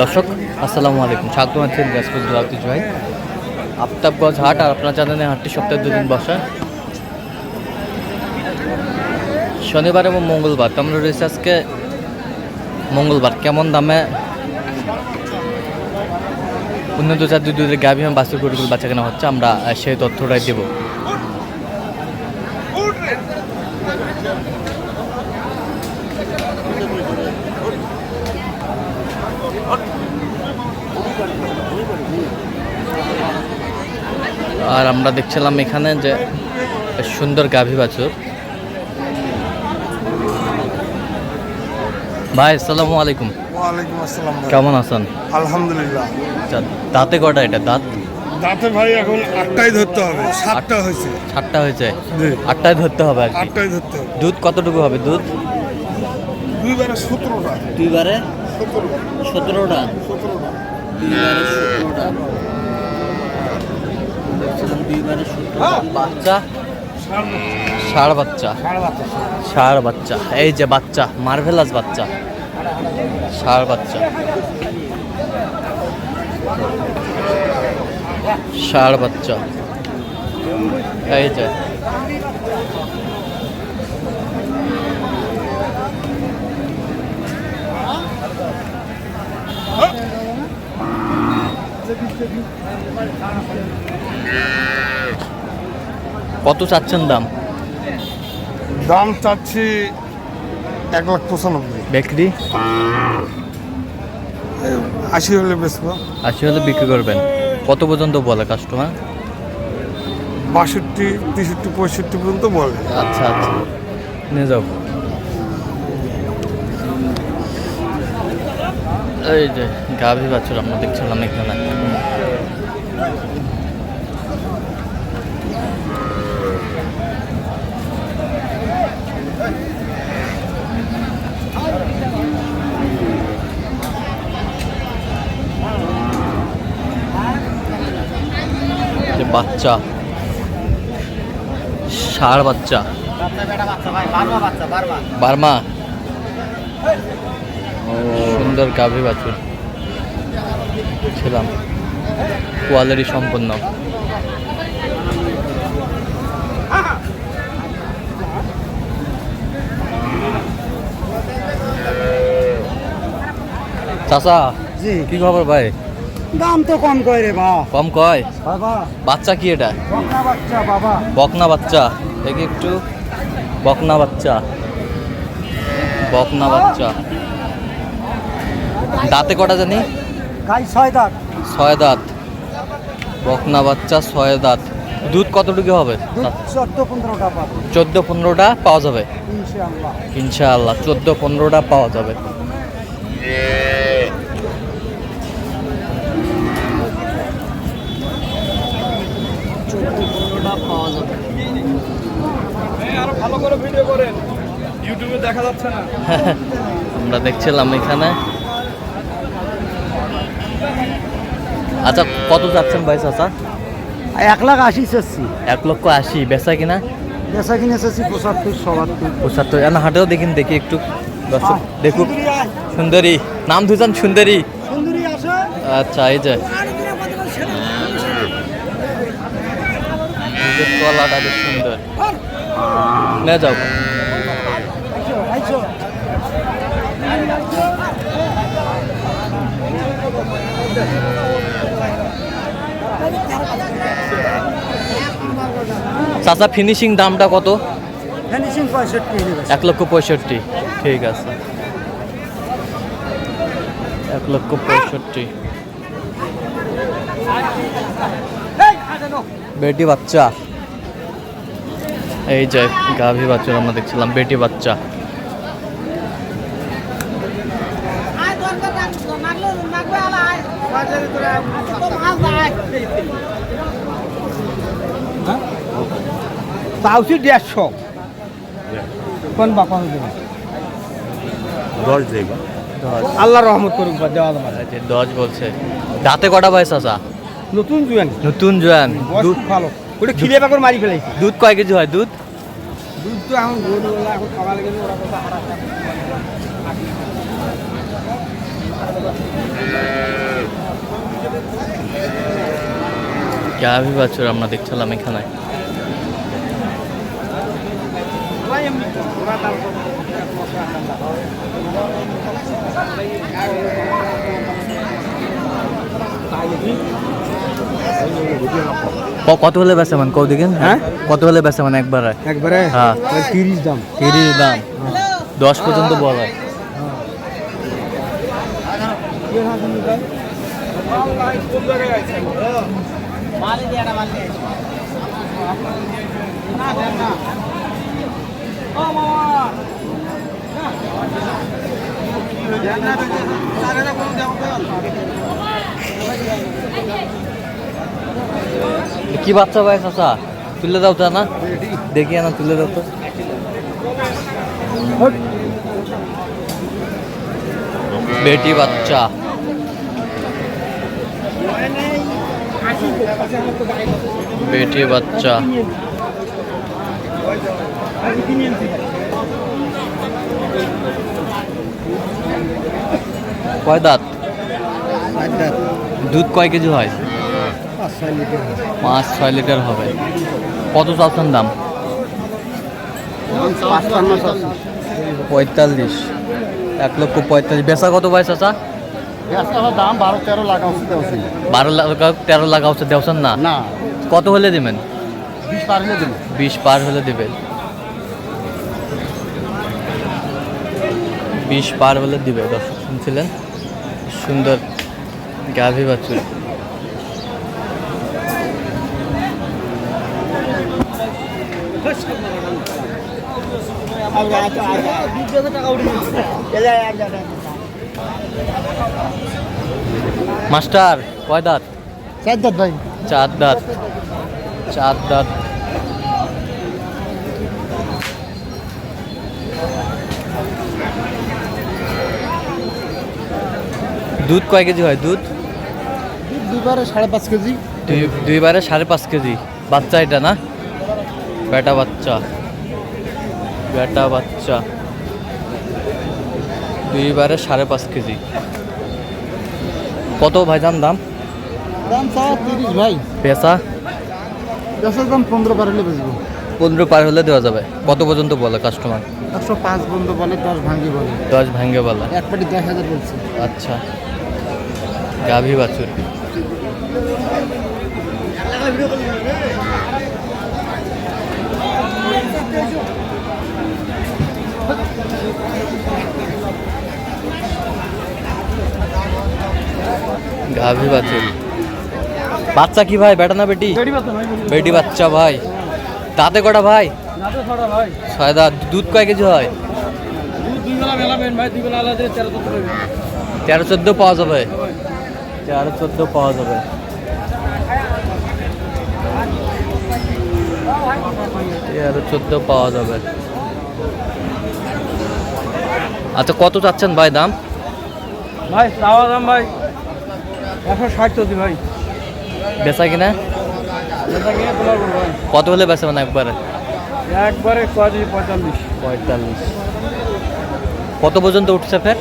দর্শক, আসসালামু আলাইকুম। স্বাগত আছেন গাছপুর জলাবতীজ ভাই। আফতাবগঞ্জ হাট আর আপনার জানেন হাটটি সপ্তাহে দুদিন বসা। শনিবার এবং মঙ্গলবার, তো আমরা রয়েছে আজকে মঙ্গলবার। কেমন দামে? উন্নত জাতীয় দুধের গাভী এবং গরুগুলো বাচ্চা কেনা হচ্ছে, আমরা সেই তথ্যটাই দেবো। আর আমরা দেখছিলাম এখানে যে সুন্দর গাভী বাছুর। ভাই আসসালামু আলাইকুম। ওয়ালাইকুম আসসালাম কেমন আছেন? আলহামদুলিল্লাহ। আচ্ছা, দাঁতে কটা এটা? দাঁত? দাঁতে ভাই এখন আটটাই ধরতে হবে সাতটা হয়েছে। সাতটা হয়েছে? জি। আটটায় ধরতে হবে আর আটটাই ধরতে হবে। দুধ কতটুকু হবে? দুধ? দুইবারে সতেরোটা। দুইবারে? সতেরো সতেরোটা? সতেরোটা। দুইবারে সতেরোটা। বাচ্চা, ষাড় বাচ্চা ষাড় বাচ্চা, এই যে বাচ্চা, মার্ভেলাস বাচ্চা, ষাড় বাচ্চা। ষাড় বাচ্চা, এই যে। কত চাচ্ছেন দাম? দাম চাচ্ছি এক লাখ পঁচানব্বই। বিক্রি? আশি হলে বেচবো। আশি হলে বিক্রি করবেন। কত পর্যন্ত বলে কাস্টমার বাষট্টি তেষট্টি পঁয়ষট্টি পর্যন্ত বলে। আচ্ছা আচ্ছা। নিয়ে যাও। এই যে গাভী বাছুর আমরা দেখছিলাম এখানে। বাচ্চা। ষাড় বাচ্চা। বার্মা সুন্দর গাভী বাছুর। ছিলাম। কোয়ালিটি সম্পন্ন। চাচা জি। কি খবর ভাই? দাম তো কম কয় রে বা কম কয়? বাবা। বাচ্চা কি এটা? বকনা বাচ্চা বাবা। বকনা বাচ্চা। দেখি একটু। বকনা বাচ্চা। বকনা বাচ্চা। দাঁতে কটা জানি? গাই ছয় দাঁত। ছয় দাঁত। বকনা বাচ্চা ছয় দাঁত। দুধ কতটুকু হবে? চোদ্দ পনেরোটা পাওয়া যাবে। ইনশাআল্লাহ। ইনশাআল্লাহ চোদ্দ পনেরোটা পাওয়া যাবে। চোদ্দ পনেরোটা পাওয়া যাবে আরও ভালো করে ভিডিও করেন ইউটিউবে দেখা যাচ্ছে না আমরা দেখছিলাম এখানে আচ্ছা কত যাচ্ছেন ভাই চাচা? এক লাখ আশি চাচ্ছি। এক লক্ষ আশি বেচা কিনা? বেচা কিনে চাচ্ছি পঁচাত্তর সবাত্তর পঁচাত্তর এনা হাটেও দেখিন দেখি একটু। দর্শক দেখুক। সুন্দরী নাম দুজন সুন্দরী। সুন্দরী আচ্ছা এই যে। তলাটা বেশ সুন্দর। নে যাও। চাচা ফিনিশিং দামটা কত? ফিনিশিং পঁয়ষট্টি এক লক্ষ পঁয়ষট্টি। ঠিক আছে। এক লক্ষ পঁয়ষট্টি। বেটি বাচ্চা। এই যে গাভী বাচ্চা আমরা দেখছিলাম বেটি বাচ্চা। পাউচি দেড়শো। কোন বা দশ দেব আল্লাহ রহমত করুক আচ্ছা, দশ বলছে। দাঁতে কটা বয়স আসা নতুন জোয়ান। নতুন জোয়ান। দুধ ভালো। ওটা খিদে পাকড় মারি দুধ কয় কেজি হয়? দুধ? দুধ তো এখন গরু এখন খাওয়া লাগে ওরা কথা আমরা দেখছিলাম এখানে। কত হলে বেচে মানে কৌ দিকে হ্যাঁ? কত হলে বেচে মানে একবারে একবারে হ্যাঁ। তিরিশ দাম তিরিশ দাম দশ পর্যন্ত বলা আছে কি বাচ্চা ভাই চাচা? তুলে দাও তা না। দেখি না তুলে দাও তো। বেটি বাচ্চা। বেটি বাচ্চা। কয় দাঁত? দুধ কয় কেজি হয়? পাঁচ ছয় লিটার হবে। কত চাচ্ছেন দাম? পঁয়তাল্লিশ। এক লক্ষ পঁয়তাল্লিশ। বেচা কত পাই চাচা? দাম বারো তেরো লাখ বারো লাখ তেরো লাখ হচ্ছে দেওছেন না? না। কত হলে দেবেন? বিশ পার হলে দেবো। বিশ পার হলে দেবেন। বিশ পার হলে দিবে দর্শক শুনছিলেন? সুন্দর গাভী বাছুর। মাস্টার কয় দাঁত? চার দাঁত ভাই। চার দাঁত। চার দাঁত। দুধ কয় কেজি হয়? দুধ? দুবারে সাড়ে পাঁচ কেজি। দুই দুইবারে সাড়ে পাঁচ কেজি। বাচ্চা এটা না? বেটা বাচ্চা। বেটা বাচ্চা। দুইবারে সাড়ে পাঁচ কেজি। কত ভাইজান দাম? দাম চাওয়া তিরিশ ভাই। পেশা দশের দাম পনেরো পার হলে বেচবো। পনেরো পার হলে দেওয়া যাবে। কত পর্যন্ত বলে কাস্টমার একশো পাঁচ বন্ধু বলে দশ ভাঙ্গি বলে। দশ ভাঙ্গে বলে। এক পাটি দশ হাজার বলছে। আচ্ছা। গাভী বাছুর। গাভী বাছুর। বাচ্চা কি ভাই? বেটা না বেটি? বেটি বাচ্চা ভাই। তাতে কটা ভাই? ছয় দাঁত। দুধ কয় কেজি হয়? তেরো চোদ্দ পাওয়া যাবে। তেরো চোদ্দ পাওয়া যাবে। তেরো চোদ্দ পাওয়া যাবে। আচ্ছা কত চাচ্ছেন ভাই দাম? ভাই চাওয়া দাম ভাই একশো ষাট চলছি ভাই। বেচা কিনা? কত হলে বেচা মানে একবারে? একবারে পঁয়তাল্লিশ। পঁয়তাল্লিশ। কত পর্যন্ত উঠছে ফের?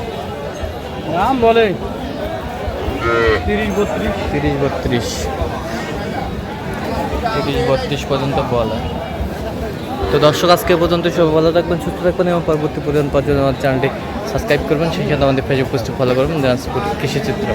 দাম বলে তিরিশ বত্রিশ? তিরিশ বত্রিশ। তিরিশ বত্রিশ পর্যন্ত বলা তো দর্শক, আজকে পর্যন্ত সব ভালো থাকবেন, সুস্থ থাকবেন এবং পরবর্তী পর্যন্ত পর্যন্ত আমার চ্যানেলটি সাবস্ক্রাইব করবেন। সেই সাথে আমাদের ফেসবুক পোস্টে ফলো করবেন কৃষি চিত্র